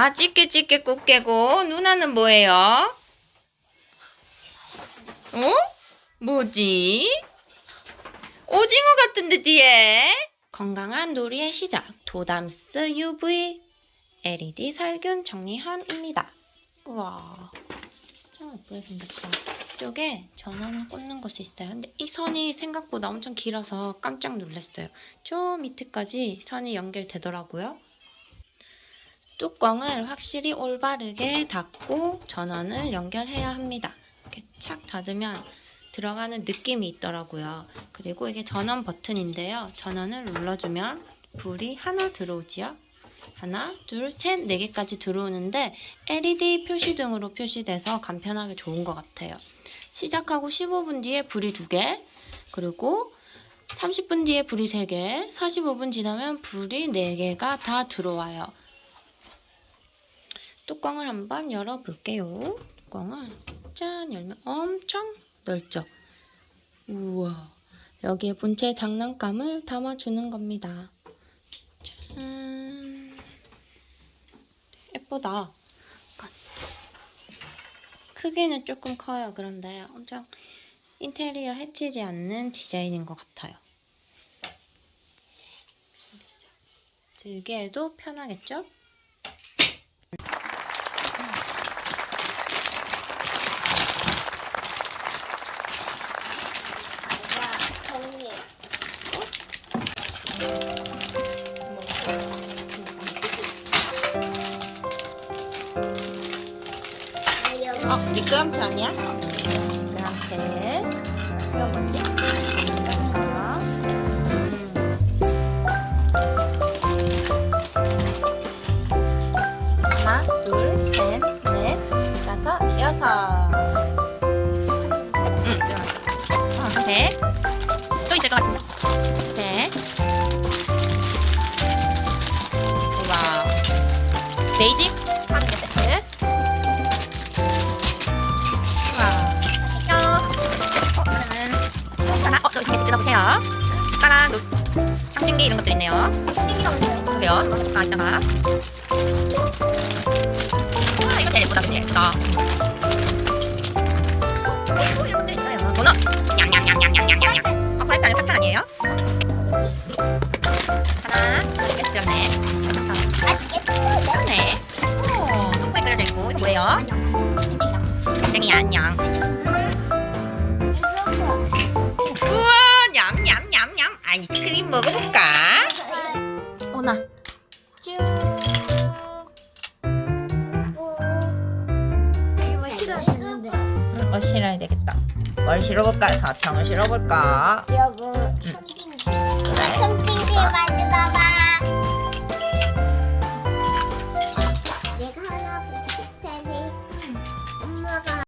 아, 찌개 꼭 깨고 누나는 뭐예요? 어? 뭐지? 오징어 같은데 뒤에? 건강한 놀이의 시작. 도담스 UV LED 살균 정리함입니다. 우와. 참 예쁘게 생겼다. 이쪽에 전원을 꽂는 곳이 있어요. 근데 이 선이 생각보다 엄청 길어서 깜짝 놀랐어요. 저 밑에까지 선이 연결되더라고요. 뚜껑을 확실히 올바르게 닫고 전원을 연결해야 합니다. 이렇게 착 닫으면 들어가는 느낌이 있더라고요. 그리고 이게 전원 버튼인데요. 전원을 눌러주면 불이 하나 들어오지요. 하나, 둘, 셋, 네 개까지 들어오는데 LED 표시등으로 표시돼서 간편하게 좋은 것 같아요. 시작하고 15분 뒤에 불이 두 개, 그리고 30분 뒤에 불이 세 개, 45분 지나면 불이 네 개가 다 들어와요. 뚜껑을 한번 열어볼게요. 뚜껑을 짠 열면 엄청 넓죠? 우와. 여기에 본체 장난감을 담아주는 겁니다. 짠. 예쁘다. 크기는 조금 커요. 그런데 엄청 인테리어 해치지 않는 디자인인 것 같아요. 들기에도 편하겠죠? 어, 미끄럼틀 아니야? 미끄럼틀. 이거 뭐지? 베이직 하는 게 세트. 와. 어, 그러면 손가락. 어, 두 개씩 뜯어보세요. 손가락, 노- 상징기 이런 것도 있네요. 그래요? 아, 이따가. 와, 이거 제일 예쁘다, 그치? 예쁘다. 오, 이런 것들 있어요. 문어. 냥냥냥냥냥냥냥. 어, 프라이팬에 사탕 아니에요? 하나, 두 개씩 들었네. 네. 댕댕이 안녕. 우와 냠냠냠냠 아이스크림 먹어볼까? 오나 쭉. 이거 싫어야 되는데. 응, 뭘 실어야 되겠다. 뭘 실어볼까? 사탕을 실어볼까? 여보, 청진기. 청진기 만들